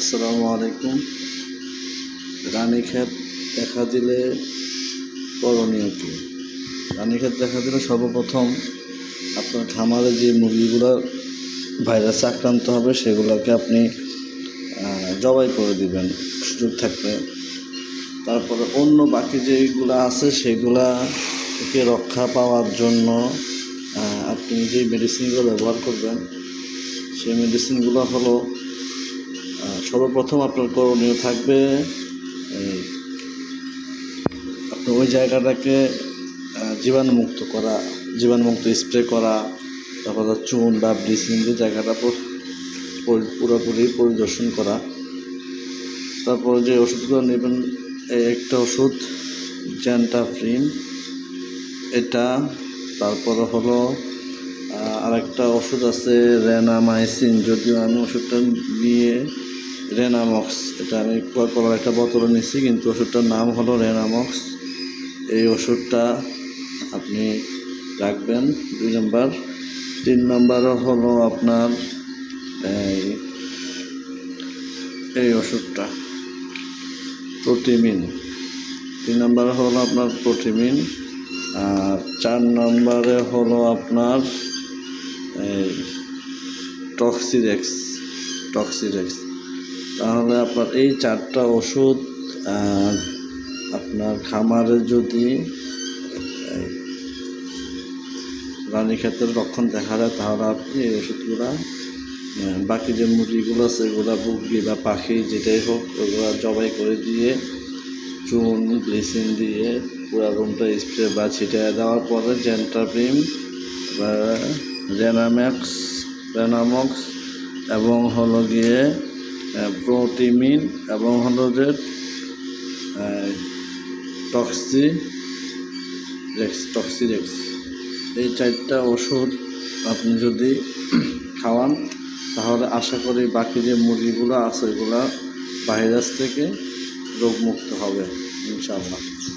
আসসালামু আলাইকুম। রানীক্ষেত দেখা দিলে করণীয় কী? রানীক্ষেত দেখা দিলে সর্বপ্রথম আপনার খামারে যে মুরগিগুলো ভাইরাসে আক্রান্ত হবে, সেগুলোকে আপনি জবাই করে দিবেন, সুযোগ থাকলে। তারপরে অন্য বাকি যেগুলো আছে, সেগুলা থেকে রক্ষা পাওয়ার জন্য আপনি যে মেডিসিনগুলো ব্যবহার করবেন, সেই মেডিসিনগুলো হলো সর্বপ্রথম আপনার করণীয় থাকবে আপনি ওই জায়গাটাকে জীবাণুমুক্ত করা, জীবাণুমুক্ত স্প্রে করা, তারপর চুন বা ব্লিচিং দিয়ে জায়গাটা পুরোপুরি পরিদর্শন করা। তারপরে যে ওষুধগুলো নেবেন একটা ওষুধ, জ্যান্টাফ্রিন। এটা, তারপর হলো আরেকটা ওষুধ আছে রেনামাইসিন, যদিও আমি ওষুধটা নিয়ে রেনামক্স এটা আমি করার একটা বোতলে নিচ্ছি কিন্তু ওষুধটার নাম হলো রেনামক্স এই ওষুধটা আপনি রাখবেন দুই নম্বর। তিন নম্বরও হলো আপনার, এই এই ওষুধটা, প্রোটিমিন। তিন নম্বরে হলো আপনার প্রোটিমিন, আর চার নম্বরে হলো আপনার, এই, টক্সিরেক্স টক্সিরেক্স। তাহলে আপনার এই চারটা ওষুধ আপনার খামারে যদি রানীক্ষেতের লক্ষণ দেখা যায়, তাহলে আপনি এই ওষুধগুলা বাকি যে মুরগিগুলো আছে, এগুলা মুরগি বা পাখি যেটাই হোক ওগুলো জবাই করে দিয়ে, চুন, ব্লিচিং দিয়ে, পুরো রুমটা স্প্রে বা ছিটিয়ে দেওয়ার পরে জেন্টাপ্রিম বা, রেনাম্যাক্স, রেনামক্স, এবং হলো গিয়ে প্রোটিমিন এবং হলো যে টক্সি রেক্স টক্সিরেক্স এই চারটা ওষুধ আপনি যদি খাওয়ান, তাহলে আশা করি বাকি যে মুরগিগুলো আছে ওইগুলো ভাইরাস থেকে রোগমুক্ত হবে, ইনশাআল্লাহ।